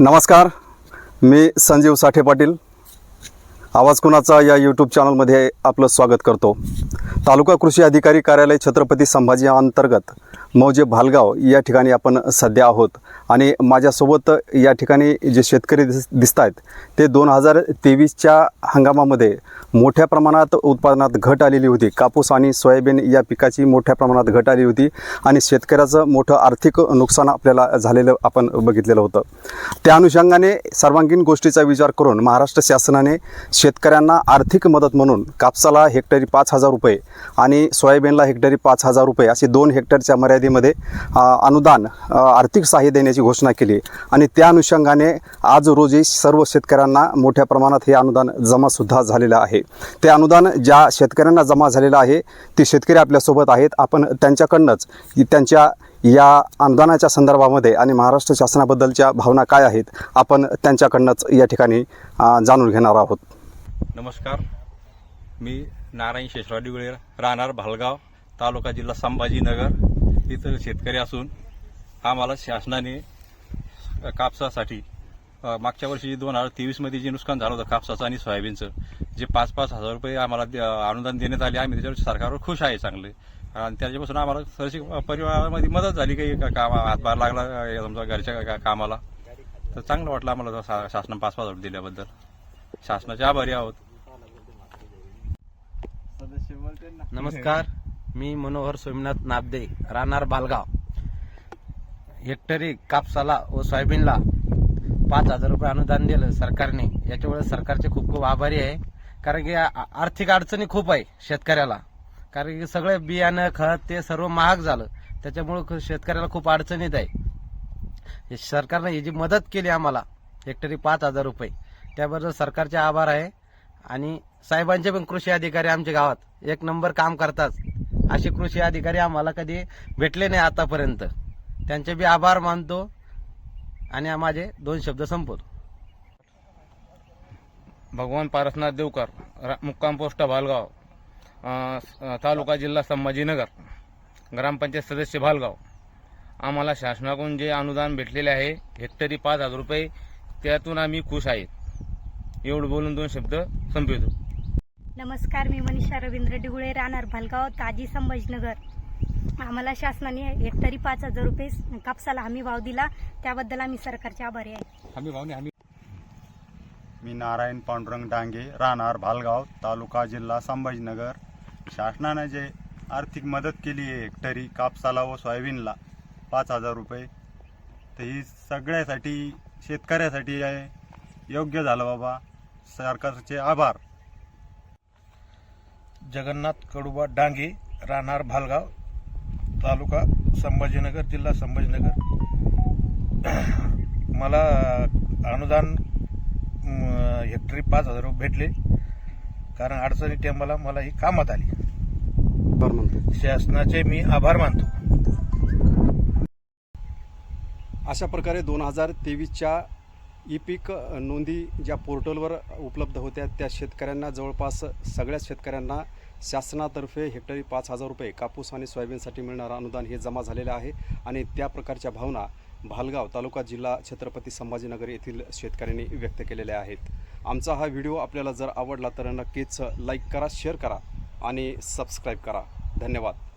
नमस्कार मी संजीव साठे पाटील. आवाज कुणाचा या यूट्यूब चॅनलमध्ये आपलं स्वागत करतो. तालुका कृषी अधिकारी कार्यालय छत्रपती संभाजी अंतर्गत मौजे भालगाव या ठिकाणी आपण सध्या आहोत. आणि माझ्यासोबत या ठिकाणी जे शेतकरी दिस दिसत आहेत ते दोन हजार तेवीसच्या हंगामामध्ये मोठ्या प्रमाणात उत्पादनात घट आलेली होती. कापूस आणि सोयाबीन या पिकाची मोठ्या प्रमाणात घट आली होती आणि शेतकऱ्याचं मोठं आर्थिक नुकसान आपल्याला झालेलं आपण बघितलेलं होतं. त्या अनुषंगाने सर्वांगीण गोष्टीचा विचार करून महाराष्ट्र शासनाने शेतकऱ्यांना आर्थिक मदत म्हणून कापसाला हेक्टरी पाच हजार रुपये आणि सोयाबीनला हेक्टरी पाच हजार रुपये असे दोन हेक्टरच्या मर्यादा अ, अनुदान आर्थिक सहाय्य देण्याची घोषणा केली. आणि त्या अनुषंगाने आज रोजी सर्व शेतकऱ्यांना मोठ्या प्रमाणात हे अनुदान जमासुद्धा झालेलं आहे. ते अनुदान ज्या शेतकऱ्यांना जमा झालेलं आहे ते शेतकरी आपल्यासोबत आहेत. आपण त्यांच्याकडनंच त्यांच्या या अनुदानाच्या संदर्भामध्ये आणि महाराष्ट्र शासनाबद्दलच्या भावना काय आहेत आपण त्यांच्याकडनंच या ठिकाणी जाणून घेणार आहोत. नमस्कार. मी नारायण शेषराव डिगळे राहणार भालगाव तालुका जिल्हा संभाजीनगर. तिथं शेतकरी असून आम्हाला शासनाने कापसासाठी मागच्या वर्षी दोन हजार तेवीसमध्ये जे नुकसान झालं होतं कापसाचं आणि सोयाबीनचं जे पाच पाच हजार रुपये आम्हाला अनुदान देण्यात आले. आम्ही त्याच्यावर सरकारवर खुश आहे चांगले. आणि त्याच्यापासून आम्हाला सरशी परिवारामध्ये मदत झाली काही काम हातभार लागला समजा घरच्या का- कामाला. तर चांगलं वाटलं आम्हाला शा- शासनाने पाच पाच हजार दिल्याबद्दल. शासनाचे आभारी आहोत. नमस्कार. मी मनोहर सोमनाथ नाबदे राहणार बालगाव. हेक्टरी कापसाला व सोयाबीनला पाच हजार रुपये अनुदान दिलं सरकारने. याच्यामुळे सरकारचे खूप खूप आभारी आहे. कारण की आर्थिक अडचणी खूप आहे शेतकऱ्याला. कारण की सगळे बियाणं खत ते सर्व महाग झालं. त्याच्यामुळे शेतकऱ्याला खूप अडचणीत आहे. सरकारनं सरकारने ही जी मदत केली आम्हाला हेक्टरी पाच हजार रुपये त्याबद्दल सरकारचे आभार आहे. आणि साहेबांचे पण कृषी अधिकारी आमच्या गावात. एक नंबर काम करतात. असे कृषी अधिकारी आम्हाला कधी भेटले नाही आतापर्यंत. त्यांचे बी आभार मानतो आणि माझे दोन शब्द संपवतो. भगवान पारसनाथ देवकर मुक्काम पोस्ट भालगाव तालुका जिल्हा संभाजीनगर ग्रामपंचायत सदस्य भालगाव. आम्हाला शासनाकडून जे अनुदान भेटलेले आहे हेक्टरी पाच हजार रुपये त्यातून आम्ही खुश आहेत. एवढं बोलून दोन शब्द संपवतो. नमस्कार मी मनीषा रवींद्र डिगुळे राहणार भालगाव ताजी संभाजीनगर. आम्हाला शासनाने हेक्टरी पाच हजार रुपये कापसाला हमी भाव दिला. त्याबद्दल आम्ही सरकारचे आभारी आहे. आम्ही भावने आम्ही मी नारायण पांडुरंग डांगे राहणार भालगाव तालुका जिल्हा संभाजीनगर. शासनाने जे आर्थिक मदत केली आहे हेक्टरी कापसाला व सोयाबीनला पाच हजार रुपये तर ही सगळ्यासाठी शेतकऱ्यासाठी आहे. योग्य झालं बाबा. सरकारचे आभार. जगन्नाथ कडुबा डांगे राहणार भालगाव तालुका संभाजीनगर जिल्हा संभाजीनगर. मला अनुदान हेक्टरी पाच हजार रुपये भेटले. कारण अडचणी टायमाला मला ही कामात आली. शासनाचे मी आभार मानतो. अशा प्रकारे दोन हजार तेवीसच्या ई पीक नोंदी ज्या पोर्टलवर उपलब्ध होत्या त्या शेतकऱ्यांना जवळपास सगळ्याच शेतकऱ्यांना शासनातर्फे हेक्टरी पाच हजार रुपये कापूस आणि सोयाबीनसाठी मिळणारं अनुदान हे जमा झालेलं आहे. आणि त्या प्रकारच्या भावना भालगाव तालुका जिल्हा छत्रपती संभाजीनगर येथील शेतकऱ्यांनी व्यक्त केलेल्या आहेत. आमचा हा व्हिडिओ आपल्याला जर आवडला तर नक्कीच लाईक करा शेअर करा आणि सबस्क्राईब करा. धन्यवाद.